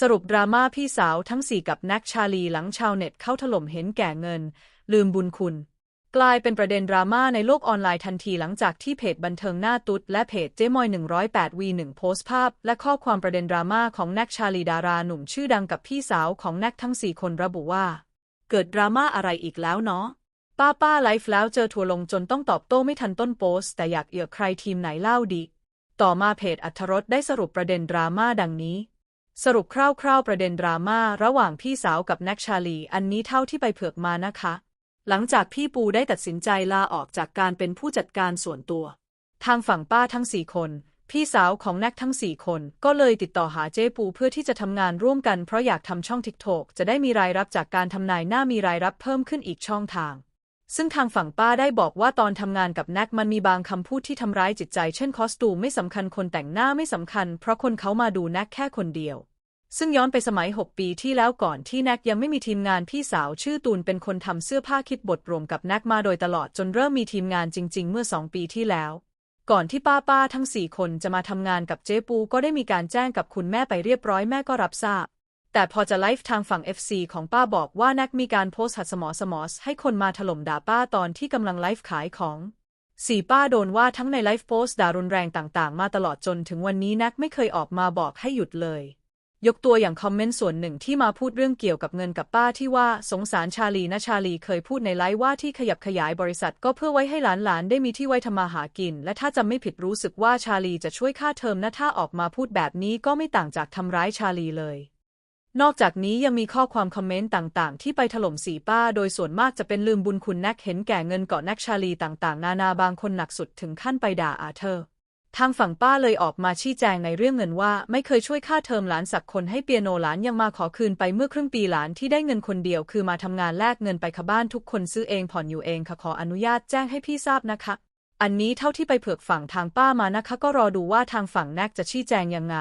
สรุปดราม่าพี่สาวทั้งสี่กับแน็กชาลีหลังชาวเน็ตเข้าถล่มเห็นแก่เงิน ลืมบุญคุณ กลายเป็นประเด็นดราม่าในโลกออนไลน์ทันทีหลังจากที่เพจบันเทิงหน้าตุ๊ดและเพจเจมอย 108 v 1 โพสต์ภาพ และข้อความประเด็นดราม่าของแน็กชาลีดาราหนุ่มชื่อดังกับพี่สาวของแน็กทั้งสี่คนระบุว่า เกิดดราม่าอะไรอีกแล้วเนาะป้าป้าไลฟ์แล้วเจอทัวร์ลงจนต้องตอบโต้ไม่ทันต้นโพสต์แต่อยากเอือกใครทีมไหนเล่าดี ต่อมาเพจอัธรสได้สรุปประเด็นดราม่าดังนี้ สรุปคร่าวๆประเด็นดราม่าระหว่างพี่สาวกับแน็กชาลี อันนี้เท่าที่ไปเผือกมานะคะ หลังจากพี่ปูได้ตัดสินใจลาออกจากการเป็นผู้จัดการส่วนตัว ทางฝั่งป้าทั้งสี่คน พี่สาวของแน็กทั้งสี่คน ก็เลยติดต่อหาเจ๊ปูเพื่อที่จะทำงานร่วมกันเพราะอยากทำช่องทิก t o k จะได้มีรายรับจากการทำนายหน้ามีรายรับเพิ่มขึ้นอีกช่องทาง ซึ่งทางฝั่งป้าได้บอกว่าตอนทำงานกับแน็กมันมีบางคำพูดที่ทำร้ายจิตใจ เช่นคอสตูมไม่สำคัญคนแต่งหน้าไม่สำคัญ เพราะคนเขามาดูแน็กแค่คนเดียว ซึ่งย้อนไปสมัย 6 ปีที่แล้วก่อนที่แน็กยังไม่มีทีมงานพี่สาวชื่อตูนเป็นคนทำเสื้อผ้าคิดบทรวมกับแน็กมาโดยตลอดจนเริ่มมีทีมงานจริง ๆ เมื่อ 2 ปีที่แล้ว ก่อนที่ป้าป้าๆทั้ง 4 คนจะมาทำงานกับเจ๊ปูก็ได้มีการแจ้งกับคุณแม่ไปเรียบร้อยแม่ก็รับทราบ แต่พอจะไลฟ์ทางฝั่ง FC ของป้าบอกว่าน็กมีการโพสต์หัดสมอสมอสให้คนมาถล่มด่าป้าตอนที่กำลังไลฟ์ขายของสี่ป้าโดนว่าทั้งในไลฟ์โพสต์ด่ารุนแรงต่างๆ มาตลอดจนถึงวันนี้น็กไม่เคยออกมาบอกให้หยุดเลย ยกตัวอย่างคอมเมนต์ส่วนหนึ่งที่มาพูดเรื่องเกี่ยวกับเงินกับป้าที่ว่าสงสารชาลีนะชาลีเคยพูดในไลฟ์ว่าที่ขยับขยายบริษัทก็เพื่อไว้ให้หลานๆ ได้มีที่ไว้ทำมาหากิน และถ้าจำไม่ผิดรู้สึกว่าชาลีจะช่วยค่าเทอมนะถ้าออกมาพูดแบบนี้ก็ไม่ต่างจากทำร้ายชาลีเลย นอกจากนี้ยังมีข้อความคอมเมนต์ต่างๆ ที่ไปถล่มสีป้า โดยส่วนมากจะเป็นลืมบุญคุณแน็กเห็นแก่เงินเกาะแน็กชาลีต่างๆ นานาบางคนหนักสุดถึงขั้นไปด่าอาเธอร์ ทางฝั่งป้าเลยออกมาชี้แจงในเรื่องเงินว่า ไม่เคยช่วยค่าเทอมหลานสักคนให้เปียโนหลานยังมาขอคืนไปเมื่อครึ่งปีหลานที่ได้เงินคนเดียว คือมาทำงานแลกเงินไปค่ะบ้านทุกคนซื้อเองผ่อนอยู่เองค่ะขออนุญาตแจ้งให้พี่ทราบนะคะ อันนี้เท่าที่ไปเผือกฝั่งทางป้ามานะคะ ก็รอดูว่าทางฝั่งแนกจะชี้แจงยังไง